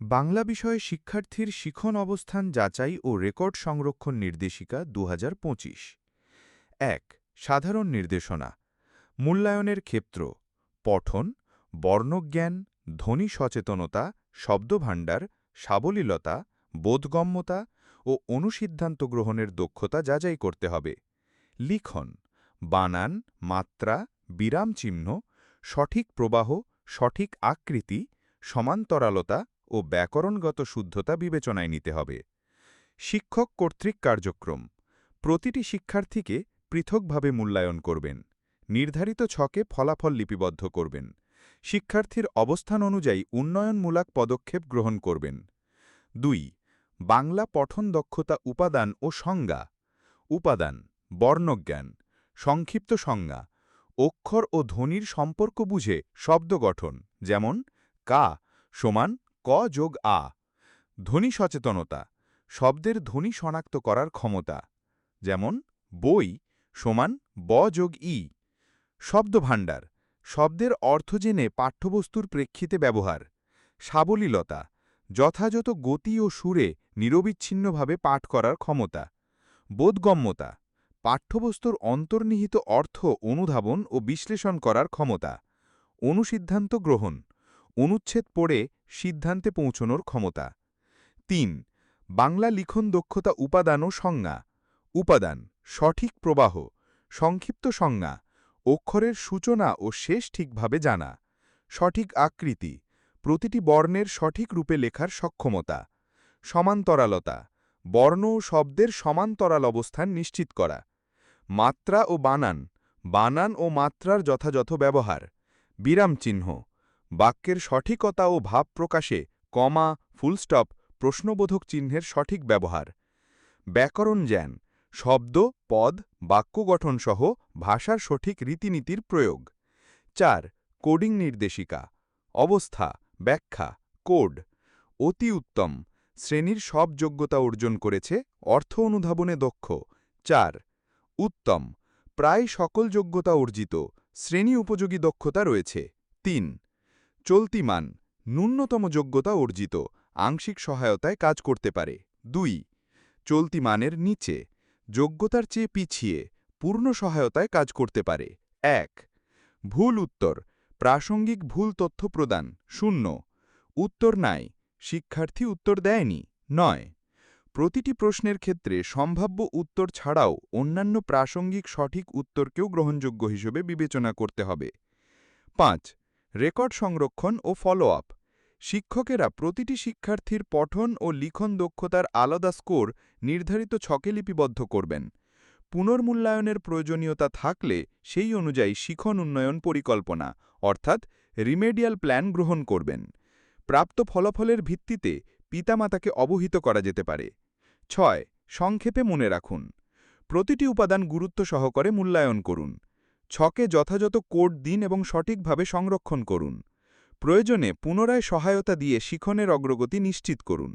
বাংলা বিষয়ে শিক্ষার্থীর শিখন অবস্থান যাচাই ও রেকর্ড সংরক্ষণ নির্দেশিকা দু এক, সাধারণ নির্দেশনা, মূল্যায়নের ক্ষেত্র, পঠন, বর্ণজ্ঞান, ধ্বনি সচেতনতা, শব্দভাণ্ডার, সাবলীলতা, বোধগম্যতা ও অনুসিদ্ধান্ত গ্রহণের দক্ষতা যাচাই করতে হবে। লিখন, বানান, মাত্রা বিরামচিহ্ন সঠিক প্রবাহ, সঠিক আকৃতি, সমান্তরালতা ও ব্যাকরণগত শুদ্ধতা বিবেচনায় নিতে হবে। শিক্ষক কর্তৃক কার্যক্রম। প্রতিটি শিক্ষার্থীকে পৃথকভাবে মূল্যায়ন করবেন। নির্ধারিত ছকে ফলাফল লিপিবদ্ধ করবেন। শিক্ষার্থীর অবস্থান অনুযায়ী উন্নয়নমূলক পদক্ষেপ গ্রহণ করবেন। দুই, বাংলা পঠন দক্ষতা উপাদান ও সংজ্ঞা। উপাদান, বর্ণজ্ঞান, সংক্ষিপ্ত সংজ্ঞা। অক্ষর ও ধ্বনির সম্পর্ক বুঝে শব্দ গঠন, যেমন কা সমান ক যোগ আ। ধ্বনি সচেতনতা, শব্দের ধ্বনি শনাক্ত করার ক্ষমতা, যেমন বই সমান ব যোগ ই। শব্দভাণ্ডার, শব্দের অর্থ জেনে পাঠ্যবস্তুর প্রেক্ষিতে ব্যবহার। সাবলীলতা, যথাযথ গতি ও সুরে নিরবিচ্ছিন্নভাবে পাঠ করার ক্ষমতা। বোধগম্যতা, পাঠ্যবস্তুর অন্তর্নিহিত অর্থ অনুধাবন ও বিশ্লেষণ করার ক্ষমতা। অনুসিদ্ধান্ত গ্রহণ, অনুচ্ছেদ পড়ে সিদ্ধান্তে পৌঁছনোর ক্ষমতা। তিন, বাংলা লিখন দক্ষতা উপাদান ও সংজ্ঞা। উপাদান, সঠিক প্রবাহ, সংক্ষিপ্ত সংজ্ঞা, অক্ষরের সূচনা ও শেষ ঠিকভাবে জানা। সঠিক আকৃতি, প্রতিটি বর্ণের সঠিক রূপে লেখার সক্ষমতা। সমান্তরালতা, বর্ণ ও শব্দের সমান্তরাল অবস্থান নিশ্চিত করা। মাত্রা ও বানান বানান ও মাত্রার যথাযথ ব্যবহার। বিরামচিহ্ন বাক্যের সঠিকতা ও ভাব প্রকাশে কমা ফুলস্টপ প্রশ্নবোধক চিহ্নের সঠিক ব্যবহার। ব্যাকরণ জ্ঞান, শব্দ, পদ, বাক্য গঠনসহ ভাষার সঠিক রীতিনীতির প্রয়োগ। চার, কোডিং নির্দেশিকা, অবস্থা, ব্যাখ্যা, কোড। অতি উত্তম, শ্রেণির সব যোগ্যতা অর্জন করেছে, অর্থ অনুধাবনে দক্ষ। চার, উত্তম, প্রায় সকল যোগ্যতা অর্জিত, শ্রেণি উপযোগী দক্ষতা রয়েছে। তিন চলতি মান ন্যূনতম যোগ্যতা অর্জিত, আংশিক সহায়তায় কাজ করতে পারে। দুই চলতি মানের নিচে, যোগ্যতার চেয়ে পিছিয়ে, পূর্ণ সহায়তায় কাজ করতে পারে। এক, ভুল উত্তর, প্রাসঙ্গিক ভুল তথ্য প্রদান। শূন্য, উত্তর নাই, শিক্ষার্থী উত্তর দেয়নি। নয়, প্রতিটি প্রশ্নের ক্ষেত্রে সম্ভাব্য উত্তর ছাড়াও অন্যান্য প্রাসঙ্গিক সঠিক উত্তরকেও গ্রহণযোগ্য হিসেবে বিবেচনা করতে হবে। পাঁচ রেকর্ড সংরক্ষণ ও ফলো আপ শিক্ষকেরা প্রতিটি শিক্ষার্থীর পঠন ও লিখন দক্ষতার আলাদা স্কোর নির্ধারিত ছকে লিপিবদ্ধ করবেন। পুনর্মূল্যায়নের প্রয়োজনীয়তা থাকলে সেই অনুযায়ী শিখন উন্নয়ন পরিকল্পনা, অর্থাৎ রিমেডিয়াল প্ল্যান গ্রহণ করবেন। প্রাপ্ত ফলাফলের ভিত্তিতে পিতামাতাকে অবহিত করা যেতে পারে। ছয়, সংক্ষেপে মনে রাখুন। প্রতিটি উপাদান গুরুত্ব সহকারে মূল্যায়ন করুন। ছকে যথাযথ কোড দিন এবং সঠিকভাবে সংরক্ষণ করুন। প্রয়োজনে পুনরায় সহায়তা দিয়ে শিখনের অগ্রগতি নিশ্চিত করুন।